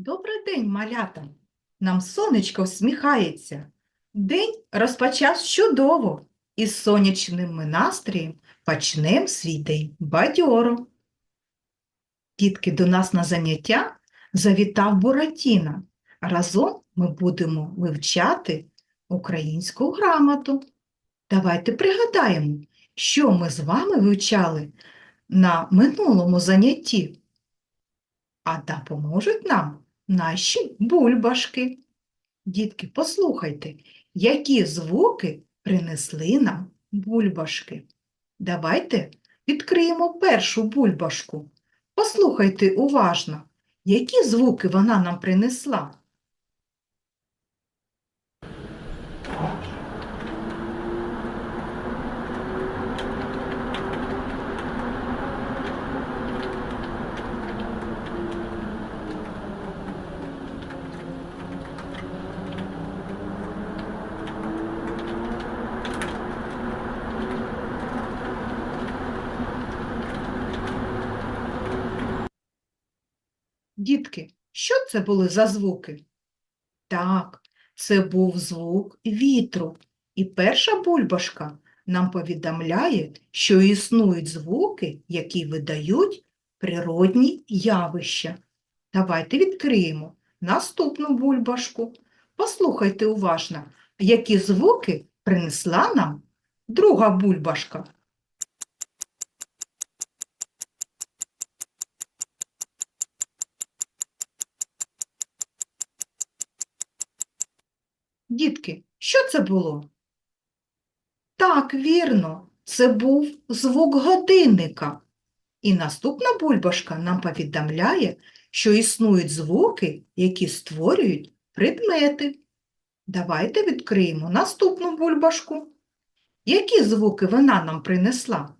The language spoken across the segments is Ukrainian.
Добрий день, малята! Нам сонечко всміхається. День розпочався чудово, і з сонячним настроєм почнем свій день бадьоро. Дітки, до нас на заняття завітав Буратіна. Разом ми будемо вивчати українську грамоту. Давайте пригадаємо, що ми з вами вивчали на минулому занятті. А допоможуть нам наші бульбашки. Дітки, послухайте, які звуки принесли нам бульбашки. Давайте відкриємо першу бульбашку. Послухайте уважно, які звуки вона нам принесла. Дітки, що це були за звуки? Так, це був звук вітру. І перша бульбашка нам повідомляє, що існують звуки, які видають природні явища. Давайте відкриємо наступну бульбашку. Послухайте уважно, які звуки принесла нам друга бульбашка. Дітки, що це було? Так, вірно, це був звук годинника. І наступна бульбашка нам повідомляє, що існують звуки, які створюють предмети. Давайте відкриємо наступну бульбашку. Які звуки вона нам принесла?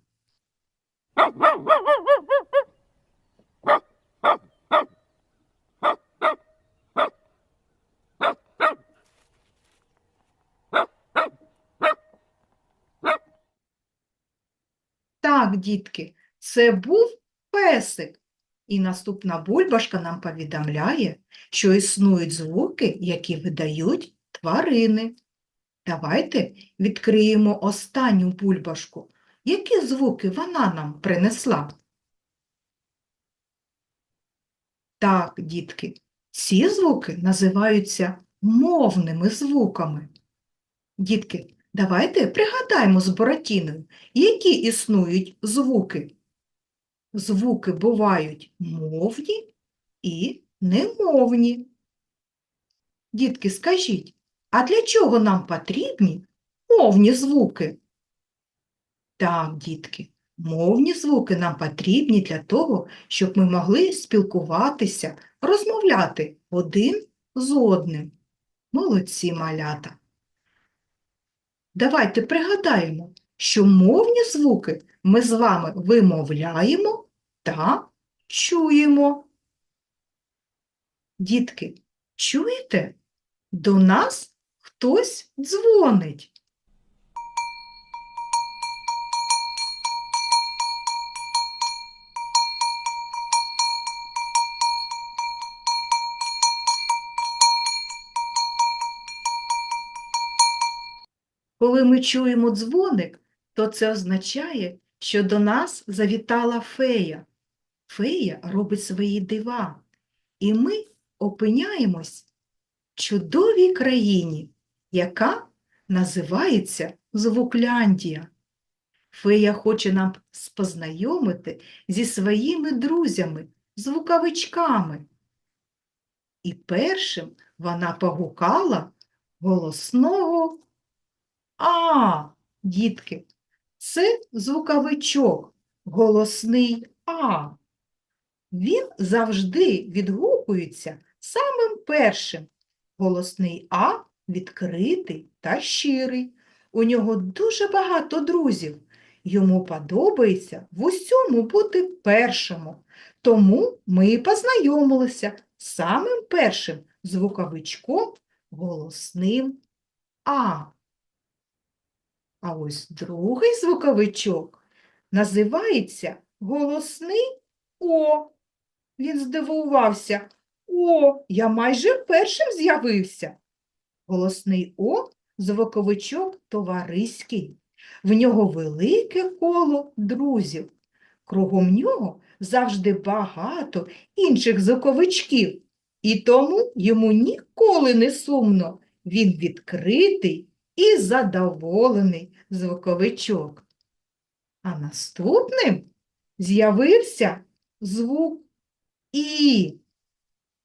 Так, дітки, це був песик. І наступна бульбашка нам повідомляє, що існують звуки, які видають тварини. Давайте відкриємо останню бульбашку. Які звуки вона нам принесла? Так, дітки, ці звуки називаються мовними звуками. Дітки, давайте пригадаємо з Буратіною, які існують звуки. Звуки бувають мовні і немовні. Дітки, скажіть, а для чого нам потрібні мовні звуки? Так, дітки, мовні звуки нам потрібні для того, щоб ми могли спілкуватися, розмовляти один з одним. Молодці малята. Давайте пригадаємо, що мовні звуки ми з вами вимовляємо та чуємо. Дітки, чуєте? До нас хтось дзвонить. Коли ми чуємо дзвоник, то це означає, що до нас завітала фея. Фея робить свої дива, і ми опиняємось в чудовій країні, яка називається Звукляндія. Фея хоче нам познайомити зі своїми друзями, звуковичками. І першим вона погукала голосного а, дітки, це звуковичок, голосний А. Він завжди відгукується самим першим. Голосний А відкритий та щирий. У нього дуже багато друзів. Йому подобається в усьому бути першому. Тому ми і познайомилися з самим першим звуковичком голосним А. А ось другий звуковичок називається голосний О. Він здивувався. О, я майже першим з'явився. Голосний О звуковичок товариський. В нього велике коло друзів. Кругом нього завжди багато інших звуковичків, і тому йому ніколи не сумно. Він відкритий і задоволений звуковичок. А наступним з'явився звук І.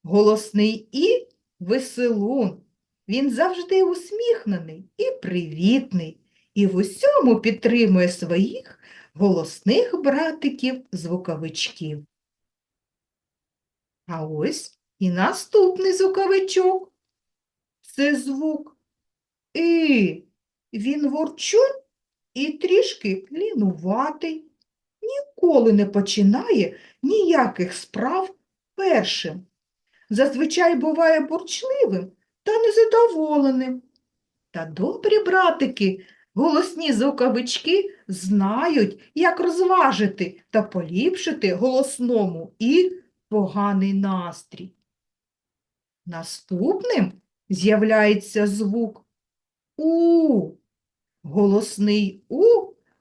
Голосний І веселун. Він завжди усміхнений і привітний, і в усьому підтримує своїх голосних братиків-звуковичків. А ось і наступний звуковичок. Це звук І. Він ворчун і трішки лінуватий. Ніколи не починає ніяких справ першим. Зазвичай буває бурчливим та незадоволеним. Та добрі братики, голосні звуковички знають, як розважити та поліпшити голосному і поганий настрій. Наступним з'являється звук У. Голосний У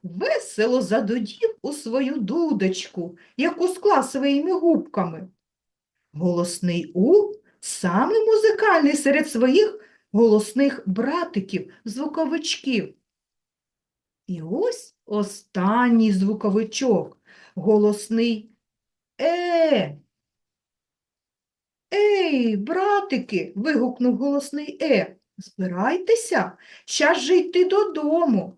весело задудів у свою дудочку, яку склав своїми губками. Голосний У самий музикальний серед своїх голосних братиків, звуковичків. І ось останній звуковичок, голосний Е. Ей, братики, вигукнув голосний Е. Збирайтеся, щас же йти додому.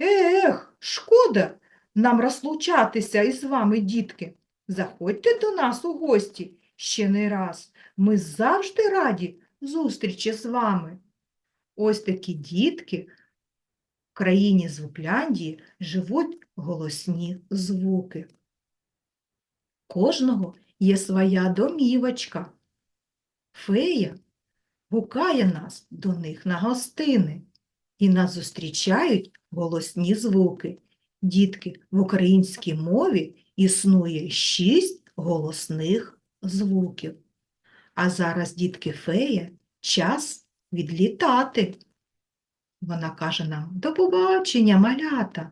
Ех, шкода нам розлучатися із вами, дітки. Заходьте до нас у гості ще не раз. Ми завжди раді зустрічі з вами. Ось такі дітки в країні Звукляндії живуть голосні звуки. Кожного є своя домівочка. Фея гукає нас до них на гостини, і нас зустрічають голосні звуки. Дітки, в українській мові існує шість голосних звуків. А зараз, дітки фея, час відлітати. Вона каже нам до побачення, малята.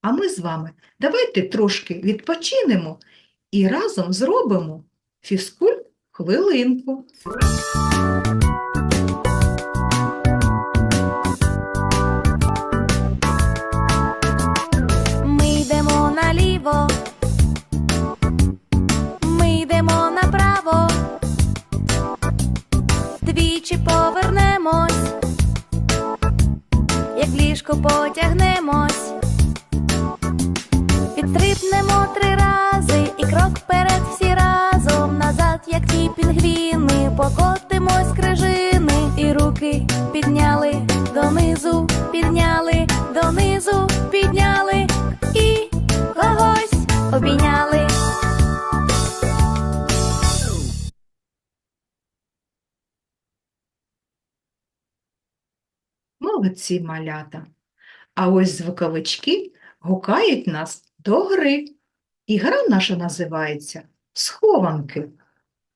А ми з вами давайте трошки відпочинемо і разом зробимо фізкульт хвилинку. Ми йдемо наліво, ми йдемо направо, двічі повернемось, як ліжко потягнемось, підстрибнемо три рази і крок вперед покотимось крижини, і руки підняли донизу, підняли донизу, підняли і когось обійняли. Молодці малята. А ось звуковички гукають нас до гри. І гра наша називається Схованки.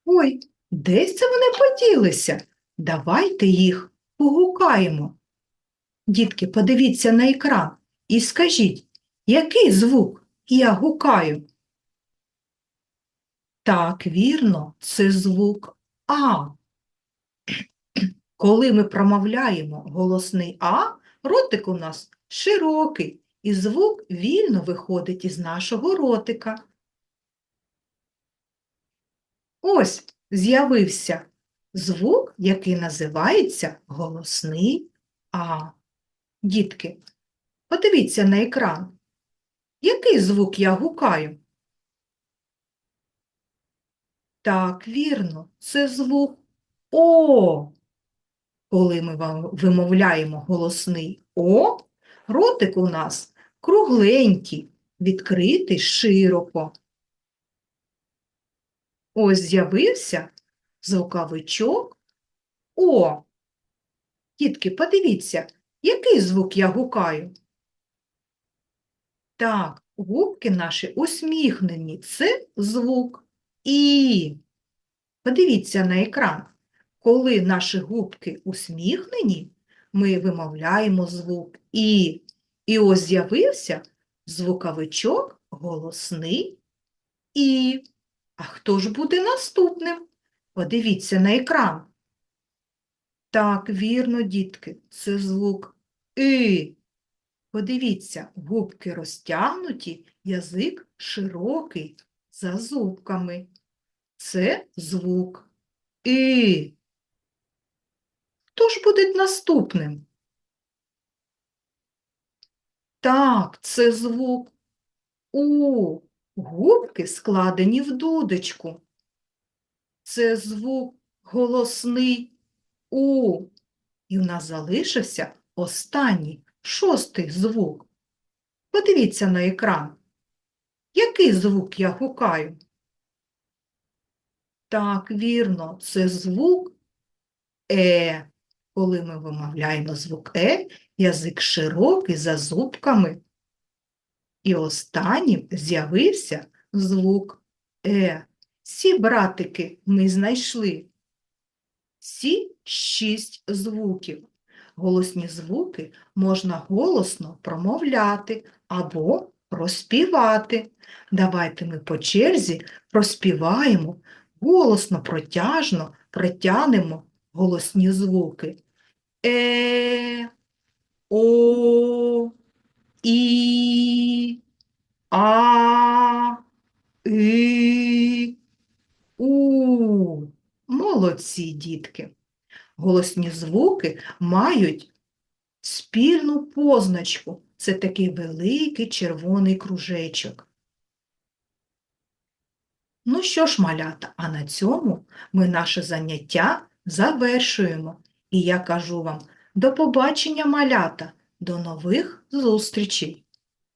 Ой, десь це вони поділися? Давайте їх погукаємо. Дітки, подивіться на екран і скажіть, який звук я гукаю? Так, вірно, це звук А. Коли ми промовляємо голосний А, ротик у нас широкий, і звук вільно виходить із нашого ротика. Ось з'явився звук, який називається голосний А. Дітки, подивіться на екран. Який звук я гукаю? Так, вірно, це звук О. Коли ми вам- вимовляємо голосний О, ротик у нас кругленький, відкритий широко. Ось з'явився звуковичок О. Дітки, подивіться, який звук я гукаю? Так, губки наші усміхнені. Це звук І. Подивіться на екран. Коли наші губки усміхнені, ми вимовляємо звук І. І ось з'явився звуковичок голосний І. А хто ж буде наступним? Подивіться на екран. Так, вірно, дітки, це звук И. Подивіться, губки розтягнуті, язик широкий, за зубками. Це звук И. Хто ж буде наступним? Так, це звук У. Губки складені в дудочку. Це звук голосний У. І в нас залишився останній, шостий звук. Подивіться на екран. Який звук я гукаю? Так, вірно, це звук Е. Коли ми вимовляємо звук Е, язик широкий за зубками. І останнім з'явився звук Е. Всі братики ми знайшли. Всі шість звуків. Голосні звуки можна голосно промовляти або проспівати. Давайте ми по черзі проспіваємо, голосно, протяжно протягнемо голосні звуки. Е, О, І, А, И, У. Молодці, дітки. Голосні звуки мають спільну позначку. Це такий великий червоний кружечок. Ну що ж, малята, а на цьому ми наше заняття завершуємо. І я кажу вам до побачення, малята, до нових зустрічей!